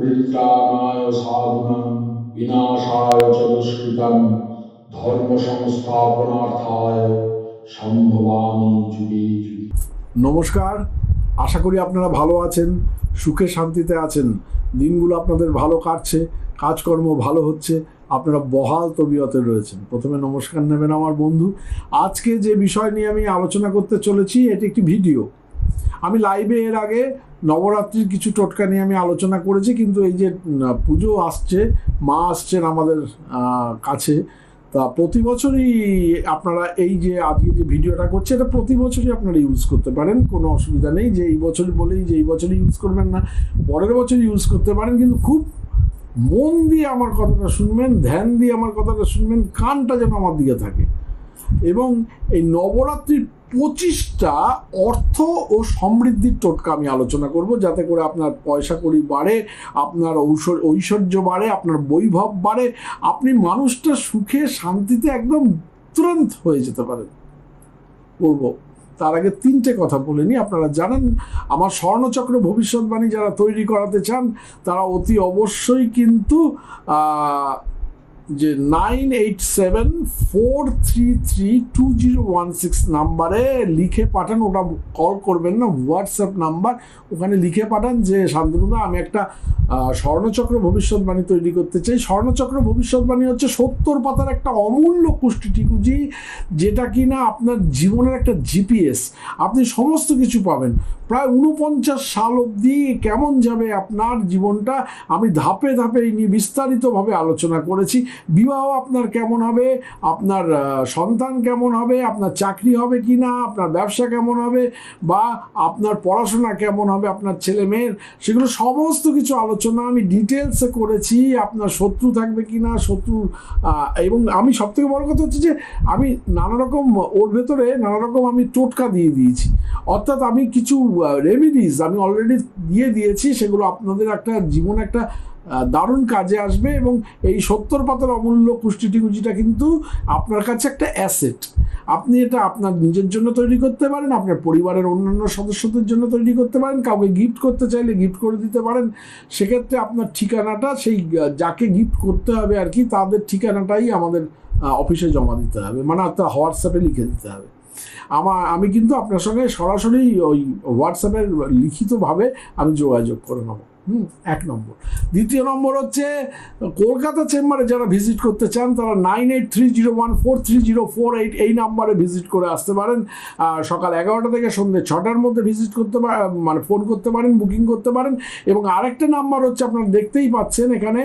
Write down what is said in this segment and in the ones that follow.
পরিত্রাণায় সাধুনাং বিনাশায় চ দুষ্কৃতম ধর্ম সংস্থাপনার্থায় সম্ভবামি যুগে নমস্কার, আশা করি আপনারা ভালো আছেন, সুখে শান্তিতে আছেন। দিনগুলো আপনাদের ভালো কাটছে, কাজকর্ম ভালো হচ্ছে, আপনারা বহাল তবিয়তে রয়েছেন। প্রথমে নমস্কার নেবেন আমার বন্ধু। আজকে যে বিষয় নিয়ে আমি আলোচনা করতে চলেছি, এটি একটি ভিডিও। আমি লাইভে এর আগে নবরাত্রির কিছু টোটকা নিয়ে আমি আলোচনা করেছি, কিন্তু এই যে পুজো আসছে, মা আসছেন আমাদের কাছে, তা প্রতি বছরই আপনারা এই যে, আজকে যে ভিডিওটা করছে, এটা প্রতি বছরই আপনারা ইউজ করতে পারেন, কোনো অসুবিধা নেই, যে এই বছর বলেই, যে এই বছরই ইউজ করবেন না, পরের বছর ইউজ করতে পারেন, কিন্তু খুব মন দিয়ে আমার কথাটা শুনবেন, ধ্যান দিয়ে আমার কথাটা শুনবেন, কানটা যেন আমার দিকে থাকে। এবং এই নবরাত্রির পঁচিশটা অর্থ ও সমৃদ্ধির টোটকা আমি আলোচনা করব। যাতে করে আপনার পয়সা কড়ি বাড়ে, আপনার ঐশ্বর্য বাড়ে, আপনার বৈভব বাড়ে, আপনি মানুষটা সুখে, শান্তিতে একদম তুরন্ত হয়ে যেতে পারেন। বলব। তার আগে তিনটে কথা বলে নিই। আপনারা জানেন, আমার স্বর্ণচক্র ভবিষ্যৎবাণী যারা তৈরি করাতে চান, তারা অতি অবশ্যই কিন্তু যে nine eight seven four three three two zero one six নাম্বারে লিখে পাঠান, ওটা কল করবেন না হোয়াটসঅ্যাপ নাম্বার, ওখানে লিখে পাঠান যে, শান্তনুদা, আমি একটা স্বর্ণচক্র ভবিষ্যৎবাণী তৈরি করতে চাই। স্বর্ণচক্র ভবিষ্যৎবাণী হচ্ছে সত্তর পাতার একটা অমূল্য কুষ্টি টিকুজি, যেটা কি না আপনার জীবনের একটা জিপিএস। আপনি সমস্ত কিছু পাবেন। প্রায় উনপঞ্চাশ সাল অবধি কেমন যাবে আপনার জীবনটা, আমি ধাপে ধাপে এই নিয়ে বিস্তারিতভাবে আলোচনা করেছি। বিবাহ আপনার কেমন হবে? আপনার সন্তান কেমন হবে? আপনার চাকরি হবে কি না আপনার ব্যবসা কেমন হবে? বা আপনার পড়াশোনা কেমন হবে? আপনার ছেলে মেয়ের? সেগুলো সমস্ত কিছু আলোচনা আমি ডিটেলসে করেছি। আপনার শত্রু থাকবে কি না শত্রু এবং আমি সব থেকে বড় কথা হচ্ছে যে, আমি নানা রকম ওর ভেতরে নানা রকম আমি টোটকা দিয়ে দিয়েছি। অর্থাৎ আমি কিছু রেমিডিস আমি অলরেডি দিয়ে দিয়েছি। সেগুলো আপনাদের একটা জীবনে একটা দারুণ কাজে আসবে এবং এই সত্তর পাতার অমূল্য পুষ্টিটিকুজিটা কিন্তু আপনার কাছে একটা অ্যাসেট আপনি এটা আপনার নিজের জন্য তৈরি করতে পারেন, আপনার পরিবারের অন্যান্য সদস্যদের জন্য তৈরি করতে পারেন, কাউকে গিফট করতে চাইলে গিফট করে দিতে পারেন। সেক্ষেত্রে আপনার ঠিকানাটা সেই যাকে গিফট করতে হবে আর কি, তাদের ঠিকানাটাই আমাদের অফিসে জমা দিতে হবে মানে অর্থাৎ হোয়াটসঅ্যাপে লিখে দিতে হবে। আমার আমি কিন্তু আপনার সঙ্গে সরাসরি ওই হোয়াটসঅ্যাপের লিখিতভাবে আমি যোগাযোগ করে নেব। হুম, এক নম্বর। দ্বিতীয় নম্বর হচ্ছে, কলকাতা চেম্বারে যারা ভিজিট করতে চান, তারা nine eight three zero one four three zero four eight এই নাম্বারে ভিজিট করে আসতে পারেন। সকাল এগারোটা থেকে সন্ধ্যে ছটার মধ্যে ভিজিট করতে মানে ফোন করতে পারেন বুকিং করতে পারেন। এবং আরেকটা নাম্বার হচ্ছে, আপনারা দেখতেই পাচ্ছেন এখানে,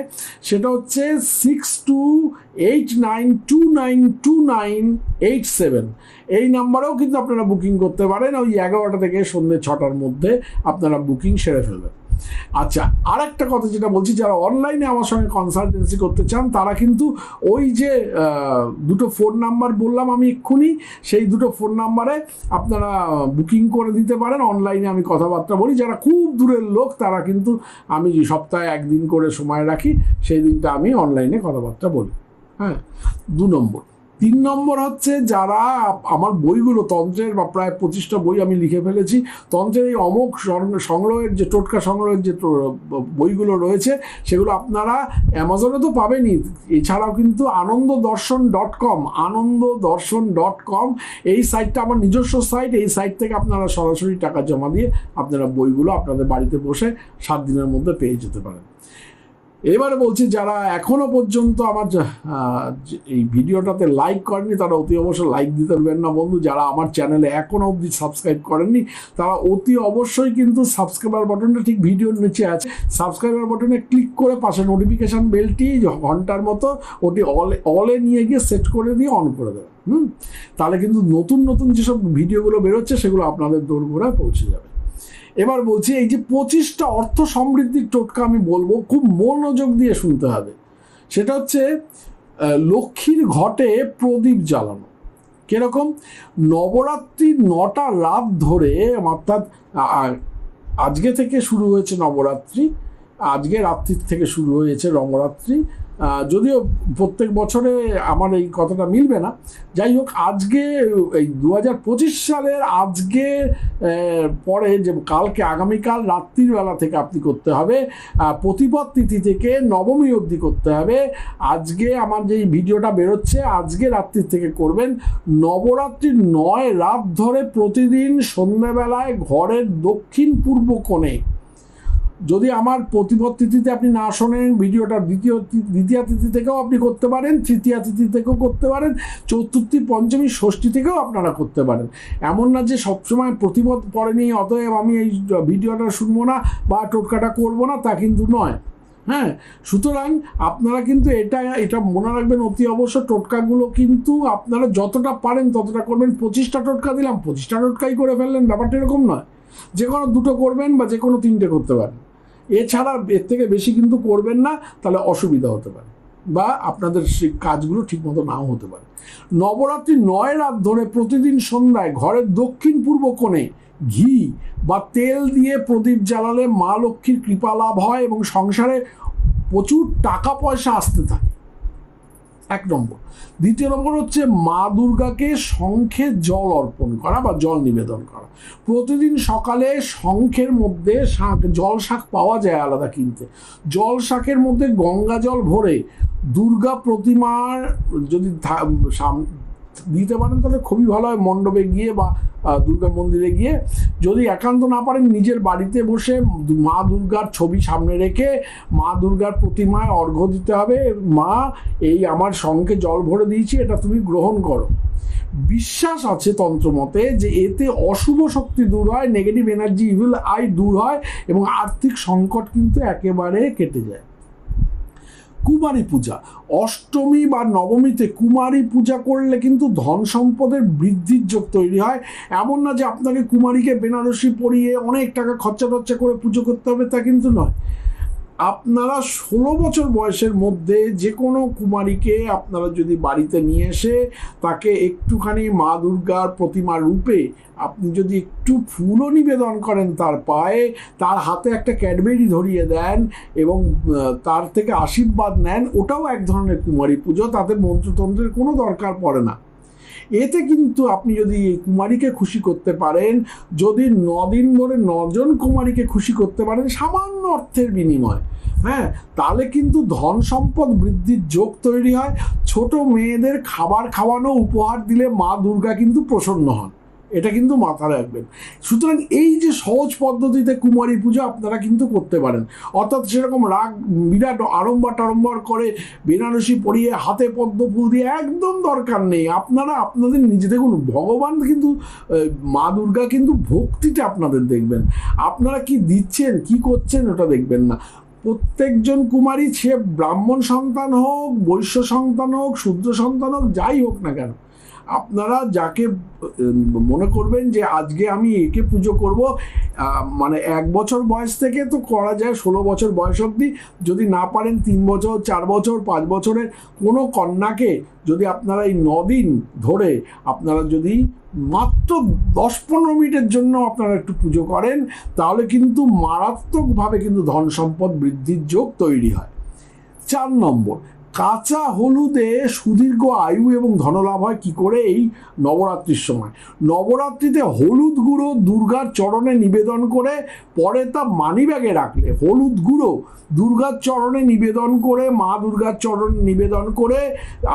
সেটা হচ্ছে six two eight nine two nine two nine eight seven এই নাম্বারেও কিন্তু আপনারা বুকিং করতে পারেন, ওই এগারোটা থেকে সন্ধ্যে ছটার মধ্যে আপনারা বুকিং সেরে ফেলবেন। আচ্ছা আর একটা কথা যেটা বলছি, যারা অনলাইনে আমার সঙ্গে কনসালটেন্সি করতে চান, তারা কিন্তু ওই যে দুটো ফোন নাম্বার বললাম আমি এক্ষুনি, সেই দুটো ফোন নাম্বারে আপনারা বুকিং করে দিতে পারেন। অনলাইনে আমি কথাবার্তা বলি, যারা খুব দূরের লোক, তারা কিন্তু আমি সপ্তাহে একদিন করে সময় রাখি, সেই দিনটা আমি অনলাইনে কথাবার্তা বলি। হ্যাঁ দু নম্বর। তিন নম্বর হচ্ছে যারা আমার বইগুলো, তন্ত্রের বা প্রায় পঁচিশটা বই আমি লিখে ফেলেছি, তন্ত্রের এই অমোক সংগ্রহের যে, টোটকা সংগ্রহের যে বইগুলো রয়েছে, সেগুলো আপনারা অ্যামাজনে তো পাবেনই। এছাড়াও কিন্তু আনন্দ দর্শন ডট কম আনন্দ দর্শন ডট কম, এই সাইটটা আমার নিজস্ব সাইট, এই সাইট থেকে আপনারা সরাসরি টাকা জমা দিয়ে আপনারা বইগুলো আপনাদের বাড়িতে বসে সাত দিনের মধ্যে পেয়ে যেতে পারেন। এবারে বলছি, যারা এখনও পর্যন্ত আমার এই ভিডিওটাতে লাইক করেনি, তারা অতি অবশ্যই লাইক দিতে পারবেন না বন্ধু। যারা আমার চ্যানেলে এখনও অবধি সাবস্ক্রাইব করেননি, তারা অতি অবশ্যই কিন্তু সাবস্ক্রাইবার বাটনটা ঠিক ভিডিওর নিচে আছে। সাবস্ক্রাইবার বাটনে ক্লিক করে পাশে নোটিফিকেশান বেলটি ঘণ্টার মতো ওটি অল অলে নিয়ে গিয়ে সেট করে দিয়ে অন করে দেবেন। হুম? তাহলে কিন্তু নতুন নতুন যেসব ভিডিওগুলো বেরোচ্ছে, সেগুলো আপনাদের দৌড় দোরগোড়ায় পৌঁছে যাবে। এবার বলছি এই যে পঁচিশটা অর্থ সমৃদ্ধির টোটকা আমি বলব খুব মনোযোগ দিয়ে শুনতে হবে। সেটা হচ্ছে লক্ষ্মীর ঘটে প্রদীপ জ্বালানো। কীরকম? নবরাত্রির নটা রাত ধরে অর্থাৎ আজকে থেকে শুরু হয়েছে নবরাত্রি আজকে রাত্রির থেকে শুরু হয়েছে আহ, যদিও প্রত্যেক বছরে আমার এই কথাটা মিলবে না। যাই হোক, আজকে, এই দু হাজার পঁচিশ সালের আজকে পরে যে কালকে আগামীকাল রাত্রির বেলা থেকে আপনি করতে হবে প্রতিপদ তিথি থেকে নবমী অবধি করতে হবে। আজকে আমার যে ভিডিওটা বেরোচ্ছে, আজকে রাত্রির থেকে করবেন। নবরাত্রির নয় রাত ধরে প্রতিদিন সন্ধ্যাবেলায় ঘরের দক্ষিণ পূর্ব কোণে যদি আমার প্রতিপদ তিথিতে আপনি না শোনেন, ভিডিওটা দ্বিতীয় দ্বিতীয় তিথি থেকেও আপনি করতে পারেন, তৃতীয় তিথি থেকেও করতে পারেন, চতুর্থী, পঞ্চমী, ষষ্ঠী থেকেও আপনারা করতে পারেন। এমন না যে সবসময় প্রতিপদ পড়েনি, অতএব আমি এই ভিডিওটা শুনব না বা টোটকাটা করব না, তা কিন্তু নয়। হ্যাঁ সুতরাং আপনারা কিন্তু এটা এটা মনে রাখবেন অতি অবশ্য, টোটকাগুলো কিন্তু আপনারা যতটা পারেন ততটা করবেন। পঁচিশটা টোটকা দিলাম, পঁচিশটা টোটকাই করে ফেললেন, ব্যাপারটা এরকম নয়। যে কোনো দুটো করবেন বা যে কোনো তিনটে করতে পারেন। এছাড়া এর থেকে বেশি কিন্তু করবেন না, তাহলে অসুবিধা হতে পারে বা আপনাদের সেই কাজগুলো ঠিকমতো নাও হতে পারে। নবরাত্রি নয় রাত ধরে প্রতিদিন সন্ধ্যায় ঘরের দক্ষিণ পূর্ব কোণে ঘি বা তেল দিয়ে প্রদীপ জ্বালালে মা লক্ষ্মীর কৃপা লাভ হয় এবং সংসারে প্রচুর টাকা পয়সা আসতে থাকে। এক নম্বর। দ্বিতীয় নম্বর হচ্ছে মা দুর্গাকে শঙ্খে জল অর্পণ করা বা জল নিবেদন করা। প্রতিদিন সকালে শঙ্খের মধ্যে শাঁখ জল শাক পাওয়া যায় আলাদা কিনতে। জল শাকের মধ্যে গঙ্গা জল ভরে দুর্গা প্রতিমার যদি দিতে পারেন তাহলে খুবই ভালো হয় মণ্ডপে গিয়ে বা দুর্গা মন্দিরে গিয়ে। যদি একান্ত না পারেন, নিজের বাড়িতে বসে মা দুর্গার ছবি সামনে রেখে মা দুর্গার প্রতিমায় অর্ঘ্য দিতে হবে। মা, এই আমার সঙ্গে জল ভরে দিয়েছি, এটা তুমি গ্রহণ করো। বিশ্বাস আছে তন্ত্রমতে যে এতে অশুভ শক্তি দূর হয় নেগেটিভ এনার্জি ইভিল আই দূর হয় এবং আর্থিক সংকট কিন্তু একেবারে কেটে যায়। কুমারী পূজা। অষ্টমী বা নবমীতে কুমারী পূজা করলে কিন্তু ধন সম্পদের বৃদ্ধির যোগ তৈরি হয়। এমন না যে আপনাকে কুমারীকে বেনারসি পরিয়ে অনেক টাকা খরচা টর্চা করে পুজো করতে হবে, তা কিন্তু নয়। আপনারা ষোলো বছর বয়সের মধ্যে যে কোনো কুমারীকে আপনারা যদি বাড়িতে নিয়ে এসে তাকে একটুখানি মা দুর্গার প্রতিমা রূপে আপনি যদি একটু ফুলও নিবেদন করেন তার পায়ে, তার হাতে একটা ক্যাডবেরি ধরিয়ে দেন এবং তার থেকে আশীর্বাদ নেন, ওটাও এক ধরনের কুমারী পুজো, তাতে মন্ত্রতন্ত্রের কোনো দরকার পড়ে না। এতে কিন্তু আপনি যদি কুমারীকে খুশি করতে পারেন, যদি নদিন ধরে নজন কুমারীকে খুশি করতে পারেন, সামান্য অর্থের বিনিময় হ্যাঁ? তাহলে কিন্তু ধন সম্পদ বৃদ্ধির যোগ তৈরি হয়। ছোট মেয়েদের খাবার খাওয়ানো, উপহার দিলে মা দুর্গা কিন্তু প্রসন্ন হন। এটা কিন্তু মাথায় রাখবেন। সুতরাং এই যে সহজ পদ্ধতিতে কুমারী পুজো আপনারা কিন্তু করতে পারেন। অর্থাৎ সেরকম রাগ, বিরাট আড়ম্বর টাড়ম্বর করে বেনারসি পরিয়ে হাতে পদ্ম ফুল দিয়ে একদম দরকার নেই। আপনারা আপনাদের নিজে দেখুন, ভগবান কিন্তু মা দুর্গা কিন্তু ভক্তিটা আপনাদের দেখবেন। আপনারা কি দিচ্ছেন, কি করছেন ওটা দেখবেন না। প্রত্যেকজন কুমারী সে ব্রাহ্মণ সন্তান হোক, বৈশ্য সন্তান হোক, শূদ্র সন্তান হোক, যাই হোক না কেন আপনারা যাকে মনে করবেন যে আজকে আমি একে পুজো করব মানে এক বছর বয়স থেকে তো করা যায়, ষোলো বছর বয়স অবধি। যদি না পারেন তিন বছর, চার বছর, পাঁচ বছরের কোনো কন্যাকে যদি আপনারা এই নদিন ধরে আপনারা যদি মাত্র দশ পনেরো মিনিটের জন্য আপনারা একটু পুজো করেন, তাহলে কিন্তু মারাত্মকভাবে কিন্তু ধন সম্পদ বৃদ্ধির যোগ তৈরি হয়। চার নম্বর কাঁচা হলুদে সুদীর্ঘ আয়ু এবং ধনলাভ হয় কি করে এই নবরাত্রির সময়? নবরাত্রিতে হলুদ গুঁড়ো দুর্গার চরণে নিবেদন করে, পরে তা মানিব্যাগে রাখলে। হলুদ গুঁড়ো দুর্গার চরণে নিবেদন করে, মা দুর্গার চরণ নিবেদন করে,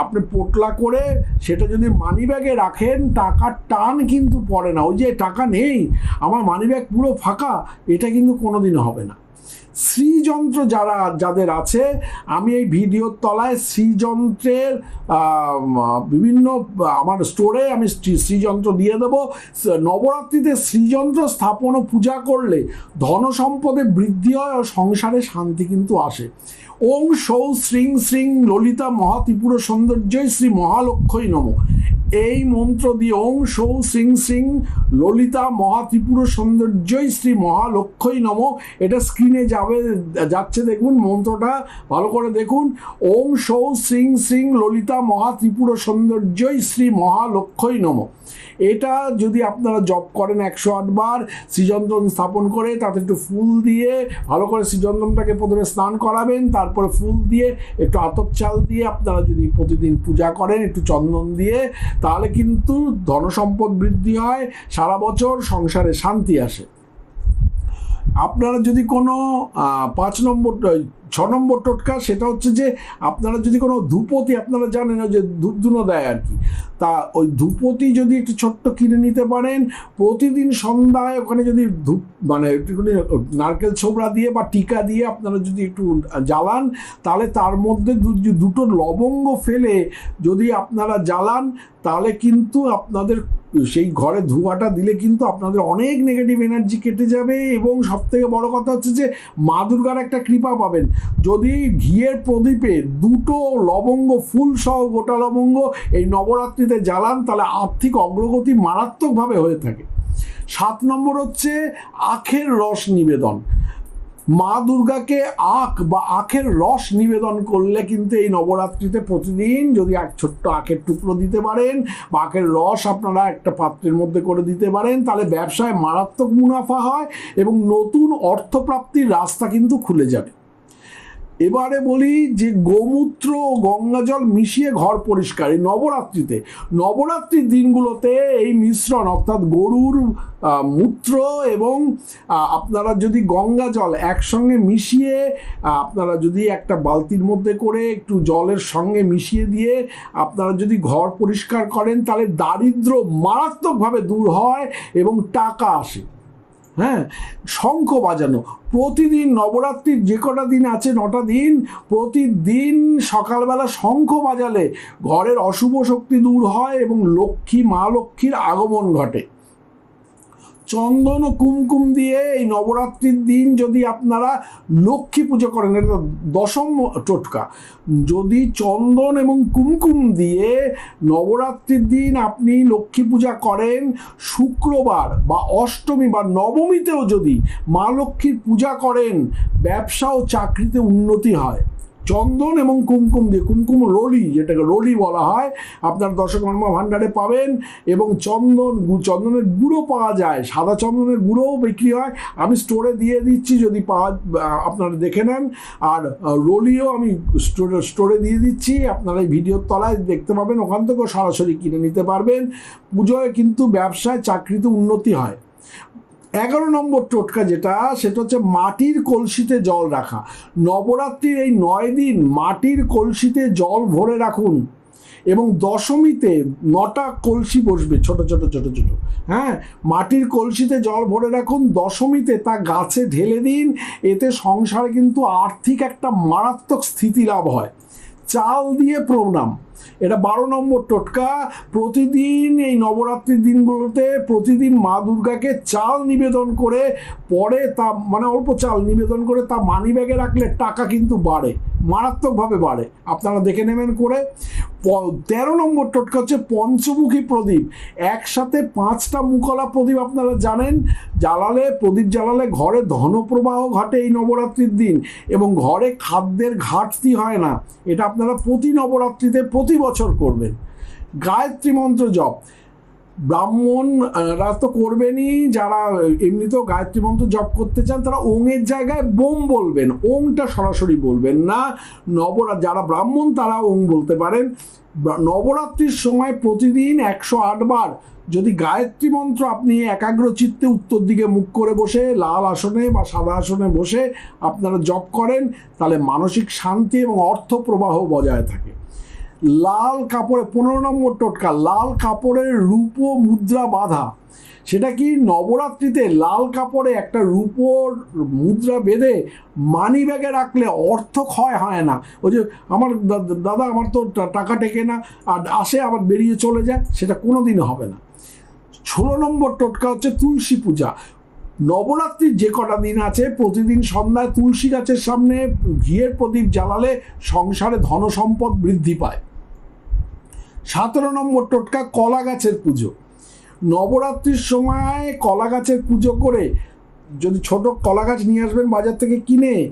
আপনি পোটলা করে সেটা যদি মানিব্যাগে রাখেন, টাকার টান কিন্তু পড়ে না। ওই যে টাকা নেই, আমার মানিব্যাগ পুরো ফাঁকা, এটা কিন্তু কোনোদিন হবে না। শ্রীযন্ত্র যারা, যাদের আছে, আমি এই ভিডিওর তলায় শ্রীযন্ত্রের বিভিন্ন, আমার স্টোরে আমি শ্রী- শ্রীযন্ত্র দিয়ে দেবো। নবরাত্রিতে শ্রীযন্ত্র স্থাপন ও পূজা করলে ধন সম্পদে বৃদ্ধি হয় ও সংসারে শান্তি কিন্তু আসে। ওং সৌ শ্রীং শ্রীং ললিতা মহাত্রিপুর সৌন্দর্যই শ্রী মহালক্ষ্মী নম। এই মন্ত্র দিয়ে ওং সৌ সিং সিং, ললিতা মহাত্রিপুর সৌন্দর্যই শ্রী মহালক্ষ্মী নম। এটা স্ক্রিনে যাবে, যাচ্ছে দেখুন, মন্ত্রটা ভালো করে দেখুন। ওং সৌ সিং সিং, ললিতা মহাত্রিপুর সৌন্দর্যই শ্রী মহালক্ষ্যই নম। এটা যদি আপনারা জপ করেন একশো আটবার শ্রীযন্ত্রম স্থাপন করে তাতে একটু ফুল দিয়ে ভালো করে শ্রীযন্ত্রমটাকে প্রথমে স্নান করাবেন, তারপরে ফুল দিয়ে একটু আতপ চাল দিয়ে আপনারা যদি প্রতিদিন পূজা করেন, একটু চন্দন দিয়ে, তাহলে কিন্তু ধনসম্পদ বৃদ্ধি হয়, সারা বছর সংসারে শান্তি আসে। আপনারা যদি কোনো পাঁচ নম্বর ছ নম্বর টোটকা সেটা হচ্ছে যে আপনারা যদি কোনো ধূপতি, আপনারা জানেন যে ধূপধুনো দেয় আর কি। তা ওই ধূপতি যদি একটু ছোট্ট কিনে নিতে পারেন, প্রতিদিন সন্ধ্যায় ওখানে যদি ধূপ মানে একটুখানি নারকেল ছোবড়া দিয়ে বা টিকা দিয়ে আপনারা যদি একটু জ্বালান, তাহলে তার মধ্যে দুটো লবঙ্গ ফেলে যদি আপনারা জ্বালান, তাহলে কিন্তু আপনাদের সেই ঘরে ধোঁয়াটা দিলে কিন্তু আপনাদের অনেক নেগেটিভ এনার্জি কেটে যাবে এবং সব থেকে বড় কথা হচ্ছে যে মা দুর্গার একটা কৃপা পাবেন। যদি ঘিয়ের প্রদীপে দুটো লবঙ্গ, ফুল সহ গোটা লবঙ্গ এই নবরাত্রিতে জ্বালান, তাহলে আর্থিক অগ্রগতি মারাত্মকভাবে হয়ে থাকে। সাত নম্বর হচ্ছে আখের রস নিবেদন। মা দুর্গাকে আখ বা আখের রস নিবেদন করলে কিন্তু এই নবরাত্রিতে প্রতিদিন যদি এক ছোট্ট আখের টুকরো দিতে পারেন বা আখের রস আপনারা একটা পাত্রের মধ্যে করে দিতে পারেন, তাহলে ব্যবসায় মারাত্মক মুনাফা হয় এবং নতুন অর্থপ্রাপ্তির রাস্তা কিন্তু খুলে যাবে। এবারে বলি যে গোমূত্র গঙ্গা জল মিশিয়ে ঘর পরিষ্কার এই নবরাত্রিতে। নবরাত্রির দিনগুলোতে এই মিশ্রণ অর্থাৎ গরুর মূত্র এবং আপনারা যদি গঙ্গা জল একসঙ্গে মিশিয়ে আপনারা যদি একটা বালতির মধ্যে করে একটু জলের সঙ্গে মিশিয়ে দিয়ে আপনারা যদি ঘর পরিষ্কার করেন, তাহলে দারিদ্র মারাত্মকভাবে দূর হয় এবং টাকা আসে। হ্যাঁ শঙ্খ বাজানো। প্রতিদিন নবরাত্রির যে কটা দিন আছে, নটা দিন, প্রতিদিন সকালবেলা শঙ্খ বাজালে। ঘরের অশুভ শক্তি দূর হয় এবং লক্ষ্মী, মা লক্ষ্মীর আগমন ঘটে। চন্দন ও কুমকুম দিয়ে এই নবরাত্রির দিন যদি আপনারা লক্ষ্মী পুজো করেন, এটা দশম টোটকা। যদি চন্দন এবং কুমকুম দিয়ে নবরাত্রির দিন আপনি লক্ষ্মী পূজা করেন, শুক্রবার বা অষ্টমী বা নবমীতেও যদি মা লক্ষ্মীর পূজা করেন, ব্যবসা ও চাকরিতে উন্নতি হয়। চন্দন এবং কুমকুম দিয়ে, কুমকুম রলি যেটাকে রলি বলা হয়, আপনার দশকর্মা ভাণ্ডারে পাবেন এবং চন্দন চন্দনের গুঁড়ো পাওয়া যায়। সাদা চন্দনের গুঁড়োও বিক্রি হয়। আমি স্টোরে দিয়ে দিচ্ছি, যদি পাওয়া, আপনারা দেখে নেন। আর রলিও আমি স্টোরে স্টোরে দিয়ে দিচ্ছি। আপনারা এই ভিডিওর তলায় দেখতে পাবেন, ওখান থেকেও সরাসরি কিনে নিতে পারবেন। পুজোয় কিন্তু ব্যবসায় চাকরিতে উন্নতি হয়। এগারো নম্বর টোটকা যেটা, সেটা হচ্ছে মাটির কলসিতে জল রাখা। নবরাত্রির এই নয় দিন মাটির কলসিতে জল ভরে রাখুন এবং দশমীতে নটা কলসি বসবে ছোট ছোট ছোট ছোট। হ্যাঁ মাটির কলসিতে জল ভরে রাখুন, দশমীতে তা গাছে ঢেলে দিন, এতে সংসারে কিন্তু আর্থিক একটা মারাত্মক স্থিতি লাভ হয়। চাল দিয়ে প্রণাম। এটা বারো নম্বর টোটকা। প্রতিদিন এই নবরাত্রির দিনগুলোতে প্রতিদিন মা দুর্গাকে চাল নিবেদন করে, পরে তা মানে অল্প চাল নিবেদন করে তা মানি ব্যাগে রাখলে টাকা কিন্তু বাড়ে। মারাত্মকভাবে বাড়ে। আপনারা দেখে নেবেন করে। তেরো নম্বর টোটকা হচ্ছে পঞ্চমুখী প্রদীপ। একসাথে পাঁচটা মুকলা প্রদীপ আপনারা জানেন। জ্বালালে প্রদীপ জ্বালালে ঘরে ধনপ্রবাহ ঘটে এই নবরাত্রির দিন এবং ঘরে খাদ্যের ঘাটতি হয় না। এটা আপনারা প্রতি নবরাত্রিতে প্রতি বছর করবেন। গায়ত্রী মন্ত্র জপ। ব্রাহ্মণরা তো করবেনই। যারা এমনিতেও গায়ত্রী মন্ত্র জপ করতে চান, তারা ওঙের জায়গায় বোম বলবেন। ওংটা সরাসরি বলবেন না। নবরা, যারা ব্রাহ্মণ, তারা ওং বলতে পারেন। নবরাত্রির সময় প্রতিদিন একশো বার যদি গায়ত্রী মন্ত্র আপনি একাগ্র চিত্তে উত্তর দিকে মুখ করে বসে, লাল আসনে বা সাদা আসনে বসে আপনারা জপ করেন, তাহলে মানসিক শান্তি এবং অর্থ প্রবাহ বজায় থাকে। লাল কাপড়ে, পনেরো নম্বর টোটকা, লাল কাপড়ের রূপো মুদ্রা বাঁধা। সেটা কি নবরাত্রিতে লাল কাপড়ে একটা রূপোর মুদ্রা বেঁধে মানি ব্যাগে রাখলে অর্থ ক্ষয় হয় না? ওই যে আমার দাদা আমার তো টাকা টেকে না, আর আসে আবার বেরিয়ে চলে যায়, সেটা কোনো দিন হবে না। ষোলো নম্বর টোটকা হচ্ছে তুলসী পূজা। নবরাত্রির যে কটা দিন আছে, প্রতিদিন সন্ধ্যায় তুলসী গাছের সামনে ঘিয়ের প্রদীপ জ্বালালে সংসারে ধন সম্পদ বৃদ্ধি পায়। সতেরো নম্বর টোটকা কলা গাছের পুজো। নবরাত্রির সময় কলা গাছের পুজো করে যদি ছোট কলা গাছ নিয়ে আসবেন বাজার থেকে কিনে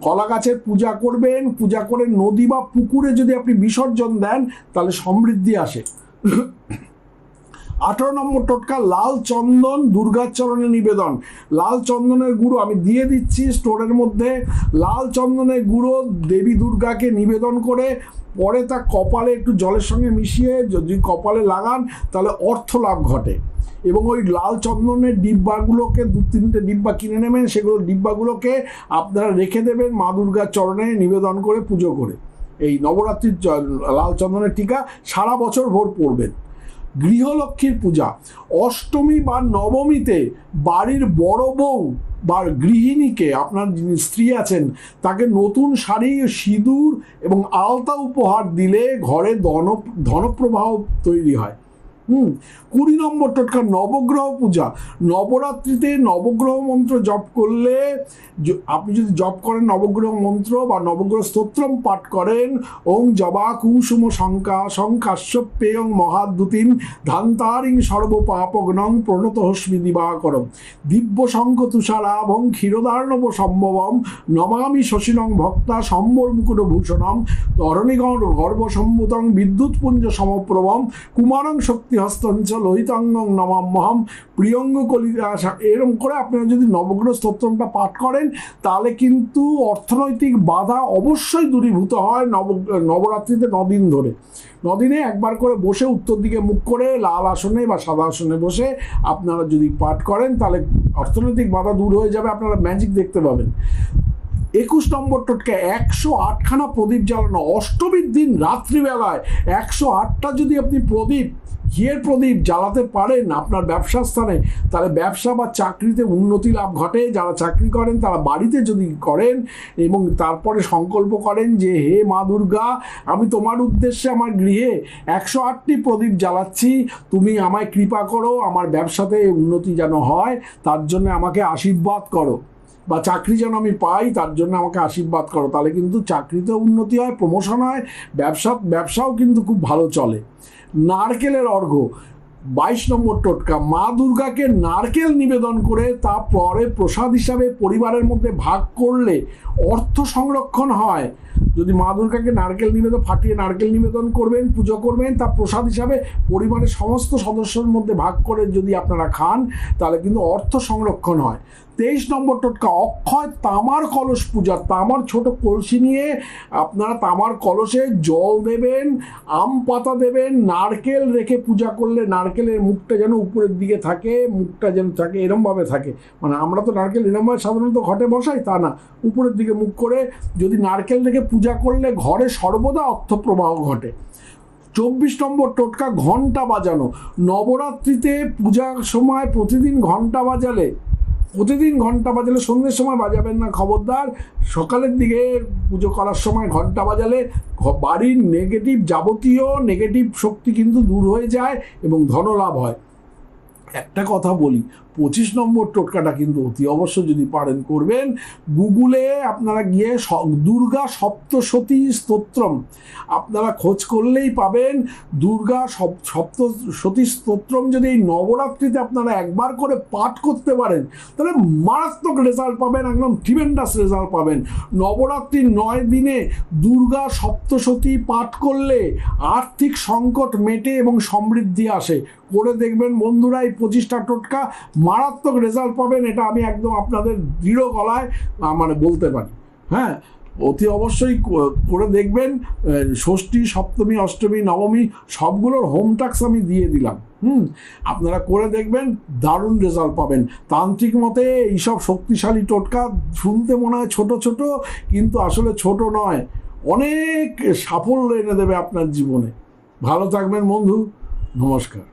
কলা গাছের পূজা করবেন, পূজা করে নদী বা পুকুরে যদি আপনি বিসর্জন দেন, তাহলে সমৃদ্ধি আসে। আঠারো নম্বর টোটকা লাল চন্দন দুর্গার চরণে নিবেদন। লাল চন্দনের গুঁড়ো আমি দিয়ে দিচ্ছি স্টোরের মধ্যে। লাল চন্দনের গুঁড়ো দেবী দুর্গাকে নিবেদন করে, পরে তা কপালে একটু জলের সঙ্গে মিশিয়ে যদি কপালে লাগান, তাহলে অর্থ লাভ ঘটে। এবং ওই লাল চন্দনের ডিব্বাগুলোকে, দু তিনটে ডিব্বা কিনে নেবেন, সেগুলো ডিব্বাগুলোকে আপনারা রেখে দেবেন মা দুর্গার চরণে নিবেদন করে পুজো করে। এই নবরাত্রির লাল চন্দনের টিকা সারা বছর ভোর পড়বেন গৃহলক্ষ্মীর পূজা। অষ্টমী বা নবমীতে বাড়ির বড় বউ বা গৃহিণীকে, আপনার যিনি স্ত্রী আছেন, তাকে নতুন শাড়ি, সিঁদুর এবং আলতা উপহার দিলে ঘরে ধন ধনপ্রবাহ তৈরি হয়। হুম, কুড়ি নম্বর টোটকা নবগ্রহ পূজা। নবরাত্রিতে নবগ্রহ মন্ত্র জপ করলে আপনি যদি জপ করেন নবগ্রহ মন্ত্র বা নবগ্রহ স্তোত্রম পাঠ করেন, ওং জবা কুসুম শঙ্কা শঙ্কাশ্যপেয়ং মহাদ্যুতিম ধান্তারিং সর্বপাপগ্নং প্রণত হস্মি দিবাকরম। দিব্য শঙ্খ তুষারাভং ক্ষীরদার্ণব সম্ভবম, নমামি শশীনং ভক্তা সম্বর মুকুট ভূষণম ধরণীগণ গর্ভসম্ভূতং বিদ্যুৎপুঞ্জ সমপ্রভম, কুমারং শক্তি হস্তঞ্চ লোহিতাঙ্গং নমাম্যহম প্রিয়ঙ্গ কলিতা এরকম করে আপনারা যদি নবগ্রহ স্তোত্রমটা পাঠ করেন, তাহলে কিন্তু অর্থনৈতিক বাধা অবশ্যই দূরীভূত হয় নব, নবরাত্রিতে নদিন ধরে। নদিনে একবার করে বসে উত্তর দিকে মুখ করে লাল আসনে বা সাদা আসনে বসে আপনারা যদি পাঠ করেন, তাহলে অর্থনৈতিক বাধা দূর হয়ে যাবে, আপনারা ম্যাজিক দেখতে পাবেন। একুশ নম্বর টোটকা একশো আটখানা প্রদীপ জ্বালানো অষ্টমীর দিন রাত্রিবেলায় একশো আটটা যদি আপনি প্রদীপ, ঘিয়ের প্রদীপ জ্বালাতে পারেন আপনার ব্যবসা স্থানে, তাহলে ব্যবসা বা চাকরিতে উন্নতি লাভ ঘটে। যারা চাকরি করেন, তারা বাড়িতে যদি করেন এবং তারপরে সংকল্প করেন যে, হে মা দুর্গা, আমি তোমার উদ্দেশ্যে আমার গৃহে একশো আটটি প্রদীপ জ্বালাচ্ছি। তুমি আমায় কৃপা করো, আমার ব্যবসাতে উন্নতি যেন হয়, তার জন্য আমাকে আশীর্বাদ করো। বা চাকরি যেন আমি পাই, তার জন্য আমাকে আশীর্বাদ করো। তাহলে কিন্তু চাকরিতেও উন্নতি হয় প্রমোশন হয়, ব্যবসা, ব্যবসাও কিন্তু খুব ভালো চলে। নারকেলের অর্ঘ্য বাইশ নম্বর টোটকা, মা দুর্গাকে নারকেল নিবেদন করে তা পরে প্রসাদ হিসাবে পরিবারের মধ্যে ভাগ করলে অর্থ সংরক্ষণ হয়। যদি মা দুর্গাকে নারকেল নিবেদন, ফাটিয়ে নারকেল নিবেদন করবেন, পুজো করবেন, তা প্রসাদ হিসাবে পরিবারের সমস্ত সদস্যের মধ্যে ভাগ করে যদি আপনারা খান, তাহলে কিন্তু অর্থ সংরক্ষণ হয়। তেইশ নম্বর টোটকা অক্ষয় তামার কলস পূজা তামার ছোট কলসি নিয়ে আপনারা তামার কলসে জল দেবেন, আম পাতা দেবেন, নারকেল রেখে পূজা করলে নারকেলের মুখটা যেন উপরের দিকে থাকে, মুখটা যেন থাকে, এরমভাবে থাকে। মানে আমরা তো নারকেল এরমভাবে সাধারণত ঘটে বসাই, তা না। উপরের দিকে মুখ করে যদি নারকেল রেখে পূজা করলে ঘরে সর্বদা অর্থপ্রবাহ ঘটে। চব্বিশ নম্বর টোটকা ঘণ্টা বাজানো। নবরাত্রিতে পূজার সময় প্রতিদিন ঘণ্টা বাজালে প্রতিদিন ঘণ্টা বাজালে সন্ধ্যের সময় বাজাবেন না, খবরদার। সকালের দিকে পুজো করার সময় ঘণ্টা বাজালে বাড়ির নেগেটিভ যাবতীয় নেগেটিভ শক্তি কিন্তু দূর হয়ে যায় এবং ধনলাভ হয়। একটা কথা বলি, পঁচিশ নম্বর টোটকাটা কিন্তু অতি অবশ্য যদি পারেন করবেন, গুগলে আপনারা গিয়ে দুর্গা সপ্তশতী স্তোত্রম, আপনারা খোঁজ করলেই পাবেন, দুর্গা সপ, সপ্তশতী স্তোত্রম যদি এই নবরাত্রিতে আপনারা একবার করে পাঠ করতে পারেন, তাহলে মারাত্মক রেজাল্ট পাবেন, একদম ট্রিমেন্ডাস রেজাল্ট পাবেন। নবরাত্রির নয় দিনে দুর্গা সপ্তশতী পাঠ করলে আর্থিক সংকট মেটে এবং সমৃদ্ধি আসে। করে দেখবেন বন্ধুরা, এই পঁচিশটা টোটকা মারাত্মক রেজাল্ট পাবেন, এটা আমি একদম আপনাদের দৃঢ় গলায় মানে বলতে পারি। হ্যাঁ অতি অবশ্যই করে দেখবেন ষষ্ঠী, সপ্তমী, অষ্টমী, নবমী, সবগুলোর হোম টাক্স আমি দিয়ে দিলাম। হুম, আপনারা করে দেখবেন, দারুণ রেজাল্ট পাবেন। তান্ত্রিক মতে এইসব শক্তিশালী টোটকা শুনতে মনে হয় ছোটো ছোটো, কিন্তু আসলে ছোট নয়। অনেক সাফল্য এনে দেবে আপনার জীবনে। ভালো থাকবেন বন্ধু, নমস্কার।